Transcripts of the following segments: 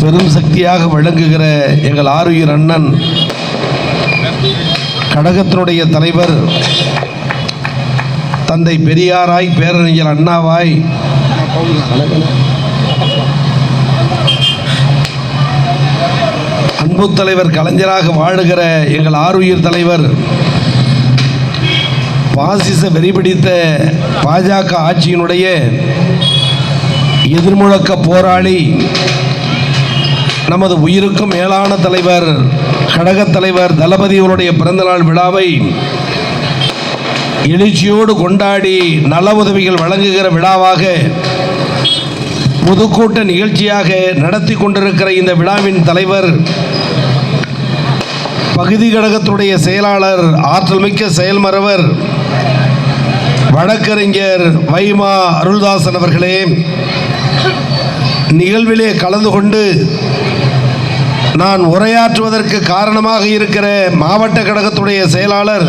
பெரும் சக்தியாக விளங்குகிற எங்கள் ஆருயிர் அண்ணன் கழகத்தினுடைய தலைவர் தந்தை பெரியாராய் பேரறிஞர் அண்ணாவாய் அன்பு தலைவர் கலைஞராக வாழுகிற எங்கள் ஆருயிர் தலைவர் பாசிச வெறிபிடித்த பாஜக ஆட்சியினுடைய எதிர்முழக்க போராளி நமது உயிருக்கும் மேலான தலைவர் கழகத் தலைவர் தளபதிகளுடைய பிறந்தநாள் விழாவை எழுச்சியோடு கொண்டாடி நல உதவிகள் வழங்குகிற விழாவாக பொதுக்கூட்ட நிகழ்ச்சியாக நடத்தி கொண்டிருக்கிற இந்த விழாவின் தலைவர் பகுதி கழகத்துடைய செயலாளர் ஆற்றல் மிக்க செயல்மறவர் வழக்கறிஞர் வைமா அருள்தாசன் அவர்களே நிகழ்விலே கலந்து கொண்டு நான் உரையாற்றுவதற்கு காரணமாக இருக்கிற மாவட்ட கழகத்துடைய செயலாளர்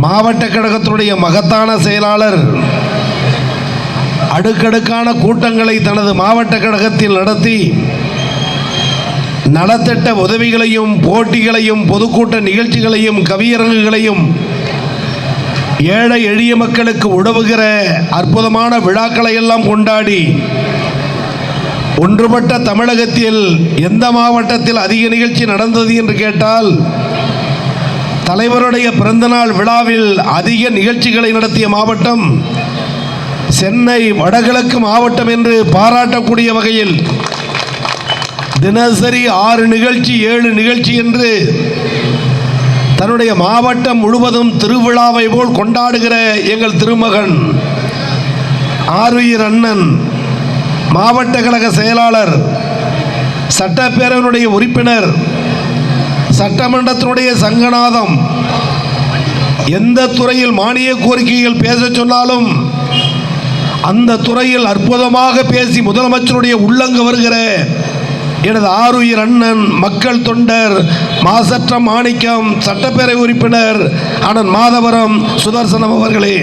மாவட்ட கழகத்துடைய மகத்தான செயலாளர் அடுக்கடுக்கான கூட்டங்களை தனது மாவட்ட கழகத்தில் நடத்தி நலத்திட்ட உதவிகளையும் போட்டிகளையும் பொதுக்கூட்ட நிகழ்ச்சிகளையும் கவியரங்குகளையும் ஏழை எளிய மக்களுக்கு உதவுகிற அற்புதமான விழாக்களை எல்லாம் கொண்டாடி ஒன்றுபட்ட தமிழகத்தில் எந்த மாவட்டத்தில் அதிக நிகழ்ச்சி நடந்தது என்று கேட்டால் தலைவருடைய பிறந்தநாள் விழாவில் அதிக நிகழ்ச்சிகளை நடத்திய மாவட்டம் சென்னை வடகிழக்கு மாவட்டம் என்று பாராட்டக்கூடிய வகையில் தினசரி ஆறு நிகழ்ச்சி ஏழு நிகழ்ச்சி என்று தன்னுடைய மாவட்டம் முழுவதும் திருவிழாவை போல் கொண்டாடுகிற எங்கள் திருமகன் ஆருயிர் அண்ணன் மாவட்ட கழக செயலாளர் சட்டப்பேரவையினுடைய உறுப்பினர் சட்டமன்றத்தினுடைய சங்கநாதம் எந்த துறையில் மானிய கோரிக்கைகள் பேச சொன்னாலும் அந்த துறையில் அற்புதமாக பேசி முதலமைச்சருடைய உள்ளங்க வருகிற எனது ஆருயிர் அண்ணன் மக்கள் தொண்டர் மாசற்ற மாணிக்கம் சட்டப்பேரவை உறுப்பினர் அண்ணன் மாதவரம் சுதர்சனம் அவர்களே.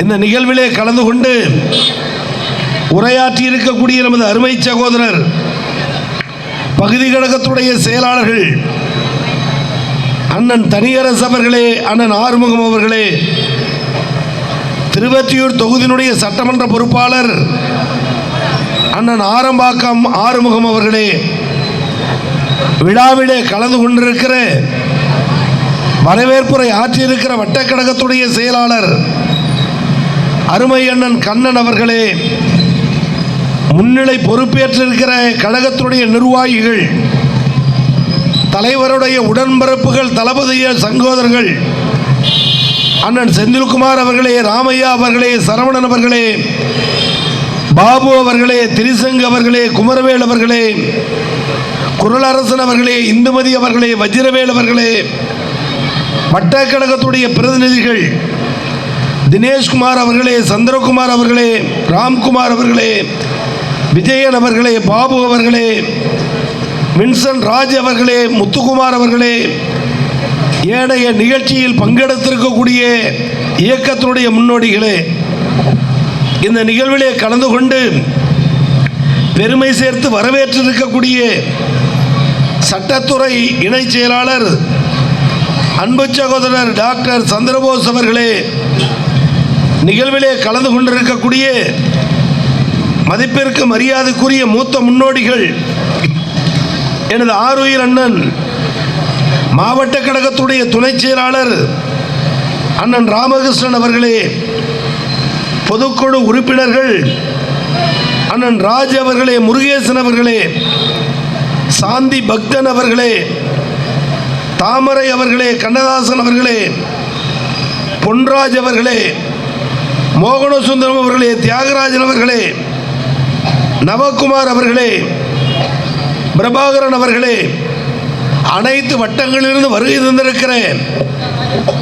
இந்த நிகழ்விலே கலந்து கொண்டு உரையாற்றி இருக்கக்கூடிய நமது அருமை சகோதரர் பகுதி கழகத்துடைய செயலாளர்கள் அண்ணன் தனியரசு அவர்களே அண்ணன் ஆறுமுகம் அவர்களே திருவற்றியூர் தொகுதியினுடைய சட்டமன்ற பொறுப்பாளர் அண்ணன் ஆரம்பாக்கம் ஆறுமுகம் அவர்களே விழாவிலே கலந்து கொண்டிருக்கிற வரவேற்புரை ஆற்றியிருக்கிற வட்டக்கழகத்துடைய செயலாளர் அருமை அண்ணன் கண்ணன் அவர்களே முன்னிலை பொறுப்பேற்றிருக்கிற கழகத்துடைய நிர்வாகிகள் தலைவருடைய உடன்பரப்புகள் தளபதிய சங்கோதரர்கள் அண்ணன் செந்தில்குமார் அவர்களே ராமையா அவர்களே சரவணன் அவர்களே பாபு அவர்களே திரிசங்கு அவர்களே குமரவேல் அவர்களே குரலரசன் அவர்களே இந்துமதி அவர்களே வஜ்ரவேல் அவர்களே வட்டக்கழகத்துடைய பிரதிநிதிகள் தினேஷ்குமார் அவர்களே சந்திரகுமார் அவர்களே ராம்குமார் அவர்களே விஜயன் அவர்களே பாபு அவர்களே வின்சன் ராஜ் அவர்களே முத்துக்குமார் அவர்களே ஏனைய நிகழ்ச்சியில் பங்கெடுத்திருக்கக்கூடிய இயக்கத்தினுடைய முன்னோடிகளே இந்த நிகழ்விலே கலந்து கொண்டு பெருமை சேர்த்து வரவேற்றிருக்கக்கூடிய சட்டத்துறை இணைச் செயலாளர் அன்பு சகோதரர் டாக்டர் சந்திரபோஸ் அவர்களே நிகழ்விலே கலந்து கொண்டிருக்கக்கூடிய மதிப்பிற்கு மரியாதைக்குரிய மூத்த முன்னோடிகள் எனது ஆருயிர் அண்ணன் மாவட்ட கழகத்துடைய துணைச் செயலாளர் அண்ணன் ராமகிருஷ்ணன் அவர்களே பொதுக்குழு உறுப்பினர்கள் அண்ணன் ராஜ் அவர்களே முருகேசன் அவர்களே சாந்தி பக்தன் அவர்களே தாமரை அவர்களே கண்ணதாசன் அவர்களே பொன்ராஜ் அவர்களே மோகனசுந்தரம் அவர்களே தியாகராஜன் அவர்களே நவகுமார் அவர்களே பிரபாகரன் அவர்களே அனைத்து வட்டங்களிலிருந்து வருகை தந்திருக்கிற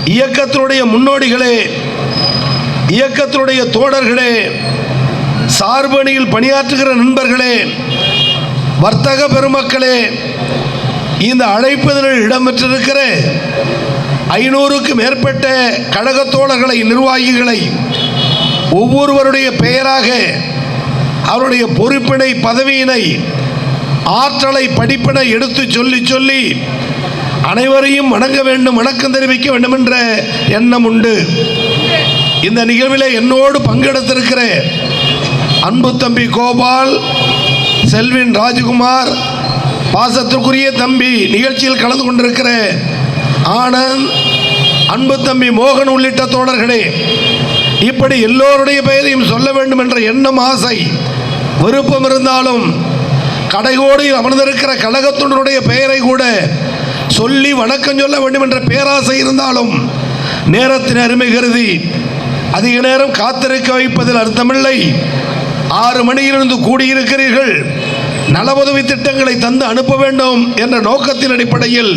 இயக்கத்தினுடைய முன்னோடிகளே இயக்கத்தினுடைய தோழர்களே சார்பணியில் பணியாற்றுகிற நண்பர்களே வர்த்தக பெருமக்களே இந்த அழைப்பதில் இடம்பெற்றிருக்கிற ஐநூறுக்கு மேற்பட்ட கழகத் தோழர்களை நிர்வாகிகளை ஒவ்வொருவருடைய பெயராக அவருடைய பொறுப்பினை பதவியினை ஆற்றலை படிப்பினை எடுத்து சொல்லி சொல்லி அனைவரையும் வணங்க வேண்டும் வணக்கம் தெரிவிக்க வேண்டும் என்ற எண்ணம் உண்டு. இந்த நிகழ்வில் என்னோடு பங்கெடுத்திருக்கிற அன்பு தம்பி கோபால் செல்வின் ராஜகுமார் பாசத்திற்குரிய தம்பி நிகழ்ச்சியில் கலந்து கொண்டிருக்கிற ஆனந்த் அன்பு தம்பி மோகன் உள்ளிட்ட தோழர்களே இப்படி எல்லோருடைய பெயரையும் சொல்ல வேண்டும் என்ற எண்ணம் ஆசை விருப்பம் இருந்தாலும் கடைகோடியில் அமர்ந்திருக்கிற கழகத்துடனுடைய பெயரை கூட சொல்லி வணக்கம் சொல்ல வேண்டும் என்ற பேராசை இருந்தாலும் நேரத்தின் அருமை கருதி அதிக நேரம் காத்திருக்க வைப்பதில் அர்த்தமில்லை. ஆறு மணியிலிருந்து கூடியிருக்கிறீர்கள். நலவுதவி திட்டங்களை தந்து அனுப்ப வேண்டும் என்ற நோக்கத்தின் அடிப்படையில்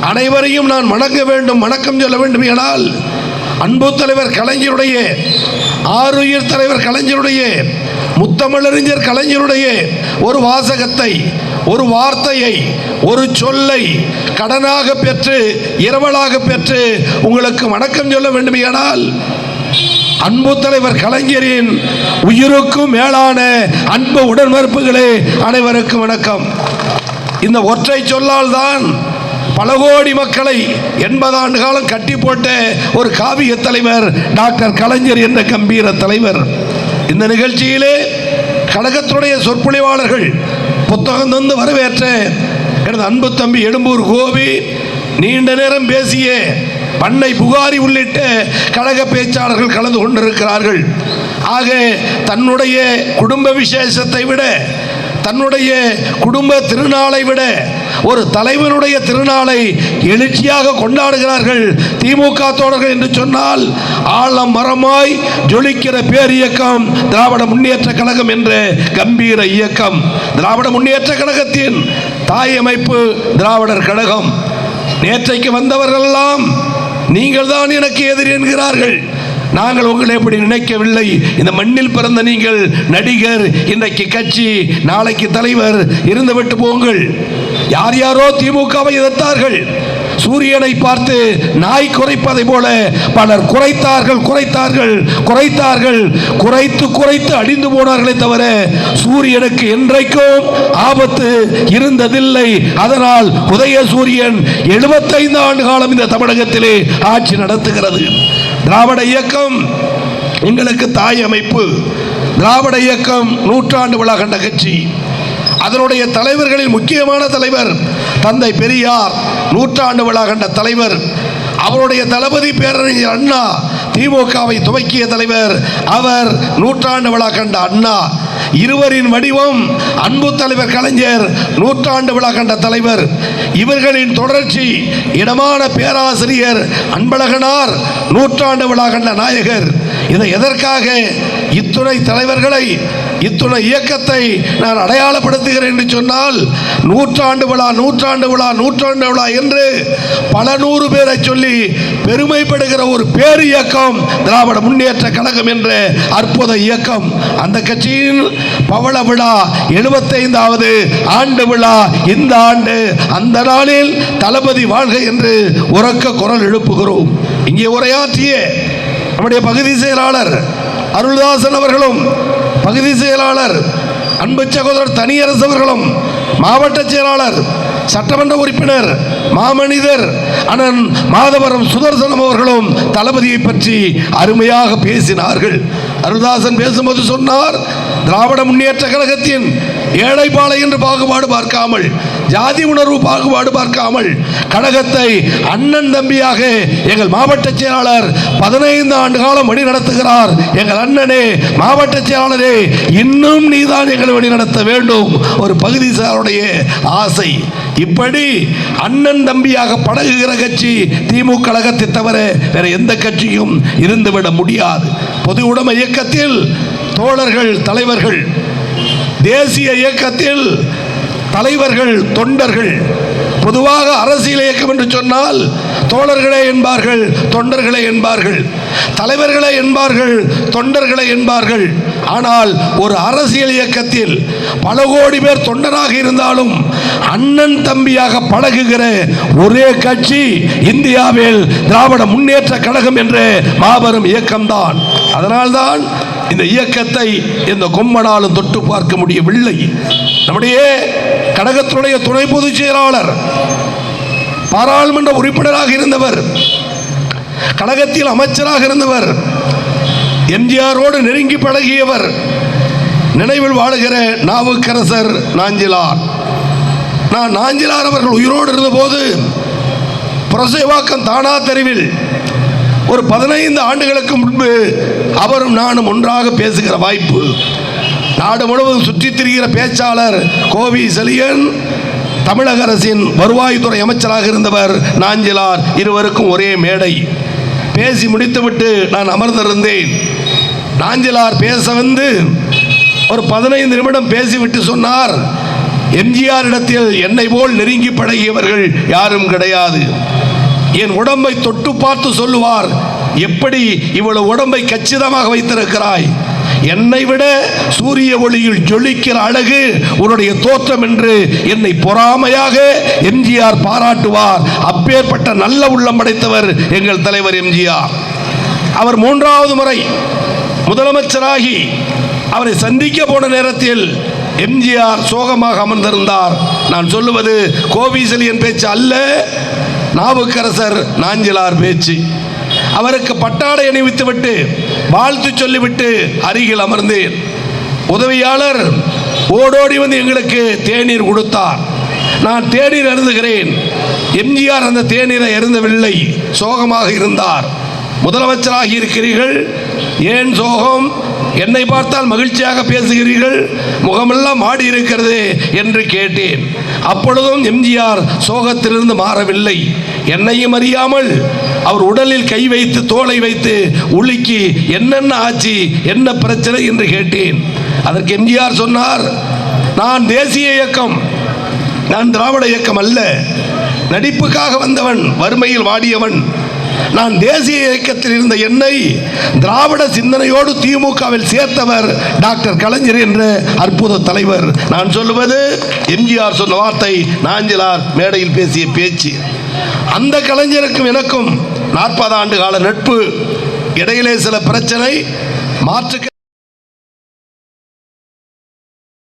அனைவரையும் நான் வணங்க வேண்டும் வணக்கம் சொல்ல வேண்டும் ஆனால் அன்பு தலைவர் கலைஞருடைய ஆறுயிர் தலைவர் கலைஞருடைய முத்தமிழறிஞர் கலைஞருடைய ஒரு வாசகத்தை ஒரு வார்த்தையை ஒரு சொல்லை கடனாக பெற்று இரவலாக பெற்று உங்களுக்கு வணக்கம் சொல்ல வேண்டுமையானால் அன்பு தலைவர் கலைஞரின் உயிருக்கும் மேலான அன்பு உடன்மறுப்புகளே அனைவருக்கும் வணக்கம். இந்த ஒற்றை சொல்லால் தான் பல கோடி மக்களை எண்பது ஆண்டு காலம் கட்டி போட்ட ஒரு காவிய தலைவர் டாக்டர் கலைஞர் என்ற கம்பீர தலைவர். இந்த நிகழ்ச்சியிலே கழகத்துடைய சொற்பொழிவாளர்கள் புத்தகம் தந்து வரவேற்ற எனது அன்பு தம்பி எடும்பூர் கோபி நீண்ட நேரம் பேசிய பண்ணை புகாரி உள்ளிட்ட கழக பேச்சாளர்கள் கலந்து கொண்டிருக்கிறார்கள். ஆக தன்னுடைய குடும்ப விசேஷத்தை விட தன்னுடைய குடும்ப திருநாளை விட ஒரு தலைவனுடைய திருநாளை எழுச்சியாக கொண்டாடுகிறார்கள். திமுக தோழர்கள் என்று சொன்னால் ஆழம் மரமாய் ஜொலிக்கிற பேர் இயக்கம் திராவிட முன்னேற்ற கழகம் என்ற கம்பீர இயக்கம். திராவிட முன்னேற்ற கழகத்தின் தாய் அமைப்பு திராவிடர் கழகம். நேற்றைக்கு வந்தவர்களெல்லாம் நீங்கள் தான் எனக்கு எதிரி என்கிறார்கள். நாங்கள் உங்களை எப்படி நினைக்கவில்லை. இந்த மண்ணில் பிறந்த நீங்கள் நடிகர் இன்றைக்கு கட்சி நாளைக்கு தலைவர் இருந்து விட்டு போங்கள். யார் யாரோ திமுகவை எதிர்த்தார்கள். சூரியனை பார்த்து நாய் குறைப்பதை போல பலர் குறைத்தார்கள் குறைத்தார்கள் குறைத்தார்கள். குறைத்து குறைத்து அடிந்து போனார்களே தவிர சூரியனுக்கு என்றைக்கும் ஆபத்து இருந்ததில்லை. அதனால் உதய சூரியன் எழுபத்தைந்து ஆண்டு காலம் இந்த தமிழகத்திலே ஆட்சி நடத்துகிறது. திராவிட இயக்கம் எங்களுக்கு தாய் அமைப்பு. திராவிட இயக்கம் நூற்றாண்டு விழா கண்ட கட்சி. அதனுடைய தலைவர்களில் முக்கியமான தலைவர் தந்தை பெரியார் நூற்றாண்டு விழா கண்ட தலைவர். அவருடைய தளபதி பேரறிஞர் அண்ணா திமுகவை துவக்கிய தலைவர் அவர் நூற்றாண்டு விழா கண்ட அண்ணா. இருவரின் வடிவம் அன்பு தலைவர் கலைஞர் நூற்றாண்டு விழா கண்ட தலைவர். இவர்களின் தொடர்ச்சி இடமான பேராசிரியர் அன்பழகனார் நூற்றாண்டு விழா கண்ட நாயகர். இதை எதற்காக இத்துணை தலைவர்களை இத்துணை இயக்கத்தை நான் அடையாளப்படுத்துகிறேன் என்று சொன்னால் நூற்றாண்டு விழா நூற்றாண்டு விழா நூற்றாண்டு விழா என்று பல நூறு பேரை சொல்லி பெருமைப்படுகிற ஒரு பேர் இயக்கம் திராவிட முன்னேற்ற கழகம் என்ற அற்புத இயக்கம். அந்த கட்சியின் பவள விழா எழுபத்தைந்தாவது ஆண்டு விழா இந்த ஆண்டு. அந்த நாளில் தளபதி வாழ்க என்று உறக்க குரல் எழுப்புகிறோம். இங்கே உரையாற்றிய நம்முடைய பகுதி செயலாளர் அருள்தாசன் அவர்களும் பகுதி செயலாளர் அன்பு சகோதரர் தனியரசு அவர்களும் மாவட்ட செயலாளர் சட்டமன்ற உறுப்பினர் மாமனிதர் அண்ணன் மாதவரம் சுதர்சனம் அவர்களும் தளபதியை பற்றி அருமையாக பேசினார்கள். அருள்தாசன் பேசும்போது சொன்னார் திராவிட முன்னேற்ற கழகத்தின் ஏழைப்பாளை என்று பாகுபாடு பார்க்காமல் ஜாதி உணர்வு பாகுபாடு பார்க்காமல் கழகத்தை அண்ணன் தம்பியாக எங்கள் மாவட்ட செயலாளர் பதினைந்து ஆண்டு காலம் வழி நடத்துகிறார் எங்கள் அண்ணனே மாவட்ட செயலாளரே இன்னும் நீதான் எங்களை வழி நடத்த வேண்டும். ஒரு பகுதி சாருடைய ஆசை. இப்படி அண்ணன் தம்பியாக பழகுகிற கட்சி திமுக கழகத்தை தவிர வேற எந்த கட்சியும் இருந்துவிட முடியாது. பொது உடைமை இயக்கத்தில் தோழர்கள் தலைவர்கள் தேசிய இயக்கத்தில் தலைவர்கள் தொண்டர்கள் பொதுவாக அரசியல் இயக்கம் என்று சொன்னால் தோழர்களே என்பார்கள் தொண்டர்களே என்பார்கள். தலைவர்களே என்பார்கள் தொண்டர்களே என்பார்கள். ஆனால் ஒரு அரசியல் இயக்கத்தில் பல கோடி பேர் தொண்டராக இருந்தாலும் அண்ணன் தம்பியாக பழகுகிற ஒரே கட்சி இந்தியாவில் திராவிட முன்னேற்ற கழகம் என்ற மாபெரும் இயக்கம்தான். அதனால்தான் இந்த இயக்கத்தை இந்த கொம்மனாலும் தொட்டு பார்க்க முடியவில்லை. நம்முடைய கழகத்துடைய துணை பொதுச் செயலாளர் பாராளுமன்ற உறுப்பினராக இருந்தவர் கழகத்தில் அமைச்சராக இருந்தவர் எம்ஜிஆரோடு நெருங்கி பழகியவர் நினைவில் வாழுகிற நாவுக்கரசர் நாஞ்சிலார். நான் நாஞ்சிலார் அவர்கள் உயிரோடு இருந்தபோது புரசைவாக்கம் தானா தெருவில் ஒரு பதினைந்து ஆண்டுகளுக்கு முன்பு அவரும் நானும் ஒன்றாக பேசுகிற வாய்ப்பு நாடு முழுவதும் சுற்றித் திரிகிற பேச்சாளர் கோவி செலியன் தமிழக அரசின் வருவாய்த்துறை அமைச்சராக இருந்தவர் நாஞ்சிலார் இருவருக்கும் ஒரே மேடை. பேசி முடித்துவிட்டு நான் அமர்ந்திருந்தேன். நாஞ்சிலார் பேச வந்து ஒரு பதினைந்து நிமிடம் பேசிவிட்டு சொன்னார் எம்ஜிஆர் இடத்தில் என்னை போல் நெருங்கி பழகியவர்கள் யாரும் கிடையாது. என் உடம்பை தொட்டு பார்த்து சொல்லுவார் எப்படி இவ்வளவு உடம்பை கச்சிதமாக வைத்திருக்கிறாய்? என்னை விட சூரிய ஒளியில் ஜொலிக்கிற அழகு உன்னுடைய தோற்றம் என்று என்னை பொறாமையாக எம்ஜிஆர் பாராட்டுவார். அப்பேற்பட்ட நல்ல உள்ளம் படைத்தவர் எங்கள் தலைவர் எம்ஜிஆர். அவர் மூன்றாவது முறை முதலமைச்சராகி அவரை சந்திக்க போன நேரத்தில் எம்ஜிஆர் சோகமாக அமர்ந்திருந்தார். நான் சொல்லுவது கோவிசலியன் பேச்சு அல்ல நாவுக்கரசர் நாஞ்சிலார் பேச்சு. அவருக்கு பட்டாடை அணிவித்துவிட்டு வாழ்த்து சொல்லிவிட்டு அருகில் அமர்ந்தேன். உதவியாளர் ஓடோடி வந்து எங்களுக்கு தேநீர் கொடுத்தார். நான் தேநீர் அருந்துகிறேன். எம்ஜிஆர் அந்த தேநீரை அருந்தவில்லை. சோகமாக இருந்தார். முதலமைச்சராகி இருக்கிறீர்கள். ஏன் சோகம்? என்னை பார்த்தால் மகிழ்ச்சியாக பேசுகிறீர்கள். முகமெல்லாம் மாடி இருக்கிறது என்று கேட்டேன். அப்பொழுதும் எம்ஜிஆர் சோகத்திலிருந்து மாறவில்லை. என்னையும் அறியாமல் அவர் உடலில் கை வைத்து தோலை வைத்து உலுக்கி என்னென்ன ஆச்சு? என்ன பிரச்சனை? என்று கேட்டேன். அதற்கு எம்ஜிஆர் சொன்னார் நான் தேசிய இயக்கம் நான் திராவிட இயக்கம் அல்ல. நடிப்புக்காக வந்தவன் வறுமையில் வாடியவன். நான் தேசிய இயக்கத்தில் இருந்த என்னை திராவிட சிந்தனையோடு திமுகவில் சேர்த்தவர் டாக்டர் கலைஞர் என்ற அற்புத தலைவர். நான் சொல்லுவது எம்ஜிஆர் சொன்ன வார்த்தை நாஞ்சிலார் மேடையில் பேசிய பேச்சு. அந்த கலைஞருக்கும் எனக்கும் நாற்பது ஆண்டு கால நட்பு இடையிலே சில பிரச்சனை மாற்றுக்கு